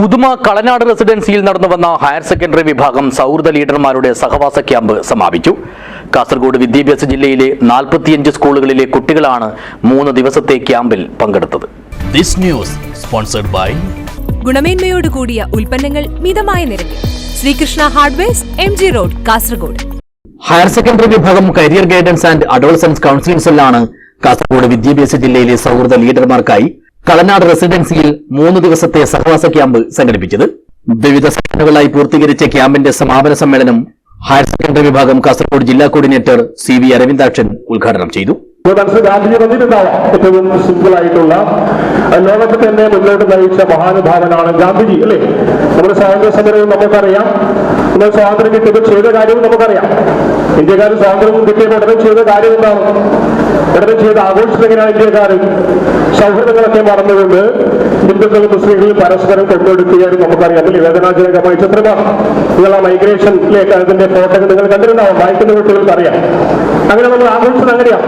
ഉദുമ കളനാട് റെസിഡൻസിയിൽ നടന്നു വന്ന higher secondary വിഭാഗം സൗഹൃദ ലീഡർമാരുടെ സഹവാസ ക്യാമ്പ് സമാപിച്ചു. കാസർഗോഡ് വിദ്യാഭ്യാസ ജില്ലയിലെ നാൽപ്പത്തിയഞ്ച് സ്കൂളുകളിലെ കുട്ടികളാണ് മൂന്ന് ദിവസത്തെ ക്യാമ്പിൽ പങ്കെടുത്തത്. This news sponsored by ഗുണമേന്മയോട് കൂടിയ ഉൽപ്പന്നങ്ങൾ മിതമായ നിരക്കിൽ. Sreekrishna hardwares M G road Kasaragod. Higher secondary വിഭാഗം career guidance and adolescence counselling സെല്ലാണ് Kasaragod വിദ്യാഭ്യാസ ജില്ലയിലെ സൗഹൃദ ലീഡർമാർക്കായി കളനാട് റെസിഡൻസിയിൽ മൂന്ന് ദിവസത്തെ സഹവാസ ക്യാമ്പ് സംഘടിപ്പിച്ചത്. വിവിധ സംഘടനകളായി പൂർത്തീകരിച്ച ക്യാമ്പിന്റെ സമാപന സമ്മേളനം ഹയർ സെക്കൻഡറി വിഭാഗം കാസർഗോഡ് ജില്ലാ കോർഡിനേറ്റർ സി വി അരവിന്ദാക്ഷൻ ഉദ്ഘാടനം ചെയ്തു. ഗാന്ധിജി ഏറ്റവും സിമ്പിൾ ആയിട്ടുള്ള ലോകത്തെ തന്നെ മുന്നോട്ട് നയിച്ച മഹാനുഭാവനാണ് ഗാന്ധിജി അല്ലേ? നമ്മുടെ സ്വാതന്ത്ര്യ സമരവും നമുക്കറിയാം. നമ്മൾ സ്വാതന്ത്ര്യം കിട്ടിയപ്പോൾ ചെയ്ത കാര്യവും നമുക്കറിയാം. ഇന്ത്യക്കാർ സ്വാതന്ത്ര്യം കിട്ടിയപ്പോൾ ഉടനെ ചെയ്ത കാര്യം എന്താണ്? ഉടനെ ചെയ്ത ആഘോഷിച്ചത് എങ്ങനെയാണ് ഇന്ത്യക്കാർ സൗഹൃദങ്ങളൊക്കെ മറന്നുകൊണ്ട് ഹിന്ദുക്കളും മുസ്ലിങ്ങളും പരസ്പരം കൊണ്ടുകൊടുക്കുകയായിരുന്നു നമുക്കറിയാം. അതിൽ വേദനാജനകമായ ചിത്രമാണ്. നിങ്ങൾ ആ മൈഗ്രേഷനിലേക്ക് അതിന്റെ ഫോട്ടോകൾ നിങ്ങൾ കണ്ടിട്ടുണ്ടാവും. വായിക്കുന്ന കുട്ടികൾക്ക് അറിയാം. അങ്ങനെ നമ്മൾ ആഘോഷിച്ചത് അങ്ങനെയാണ്.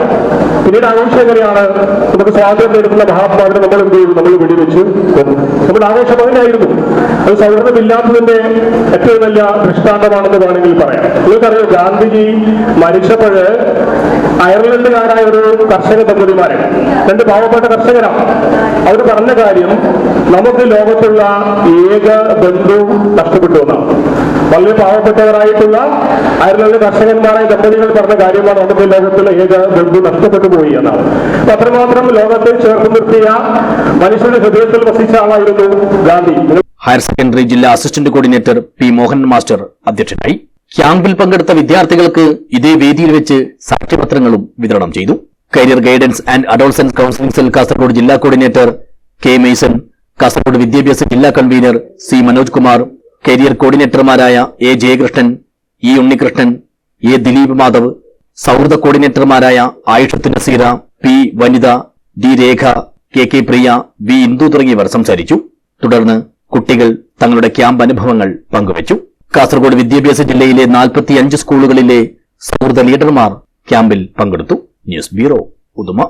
പിന്നീട് ആഘോഷം എങ്ങനെയാണ്? നമുക്ക് സ്വാതന്ത്ര്യം നേടുന്ന മഹാത്മാവിനെ നമ്മൾ എന്ത് ചെയ്തു? നമ്മൾ വെടിവെച്ച്. നമ്മുടെ ആഘോഷം അങ്ങനെയായിരുന്നു. അത് സൗഹൃദമില്ലാത്തതിന്റെ ഏറ്റവും വലിയ ദൃഷ്ടാന്തമാണെന്ന് വേണമെങ്കിൽ പറയാം. നിങ്ങൾക്കറിയോ ഗാന്ധിജി മരിച്ചപ്പോഴ് അയർലൻഡുകാരായ ഒരു കർഷക ദമ്പതിമാരെ രണ്ട് പാവപ്പെട്ട കർഷകരാണ്. അവർ പറഞ്ഞ കാര്യം നമുക്ക് ലോകത്തുള്ള ഏക ബന്ധു നഷ്ടപ്പെട്ടു എന്നാണ്. വളരെ പാവപ്പെട്ടവരായിട്ടുള്ള അയർലൻഡ് കർഷകന്മാരായ ദമ്പതികൾ പറഞ്ഞ കാര്യമാണ് നമുക്ക് ലോകത്തുള്ള ഏക ബന്ധു നഷ്ടപ്പെട്ടു പോയി എന്നാണ്. അപ്പൊ അത്രമാത്രം ലോകത്തെ ചേർത്ത് നിർത്തിയ മനുഷ്യന്റെ ഹൃദയത്തിൽ വസിച്ച ആളായിരുന്നു ഗാന്ധി. ഹയർ സെക്കൻഡറി ജില്ലാ assistant coordinator P Mohan master അധ്യക്ഷനായി. ക്യാമ്പിൽ പങ്കെടുത്ത വിദ്യാർത്ഥികൾക്ക് ഇതേ വേദിയിൽ വെച്ച് സാക്ഷ്യപത്രങ്ങളും വിതരണം ചെയ്തു. Career guidance and adolescence counselling cell Kasaragod ജില്ലാ കോർഡിനേറ്റർ കെ മെയ്സൺ കാസർഗോഡ് വിദ്യാഭ്യാസ ജില്ലാ convener C Manoj Kumar career കോർഡിനേറ്റർമാരായ A Jayakrishnan E Unnikrishnan A Dileep Madhav സൗഹൃദ കോർഡിനേറ്റർമാരായ Ayishath Naseera P Vanitha D Rekha K K Priya V Indu തുടങ്ങിയവർ സംസാരിച്ചു. തുടർന്ന് കുട്ടികൾ തങ്ങളുടെ camp അനുഭവങ്ങൾ പങ്കുവച്ചു. കാസർഗോഡ് വിദ്യാഭ്യാസ ജില്ലയിലെ നാൽപ്പത്തിയഞ്ച് സ്കൂളുകളിലെ സൗഹൃദ ലീഡർമാർ ക്യാമ്പിൽ പങ്കെടുത്തു. News bureau Uduma.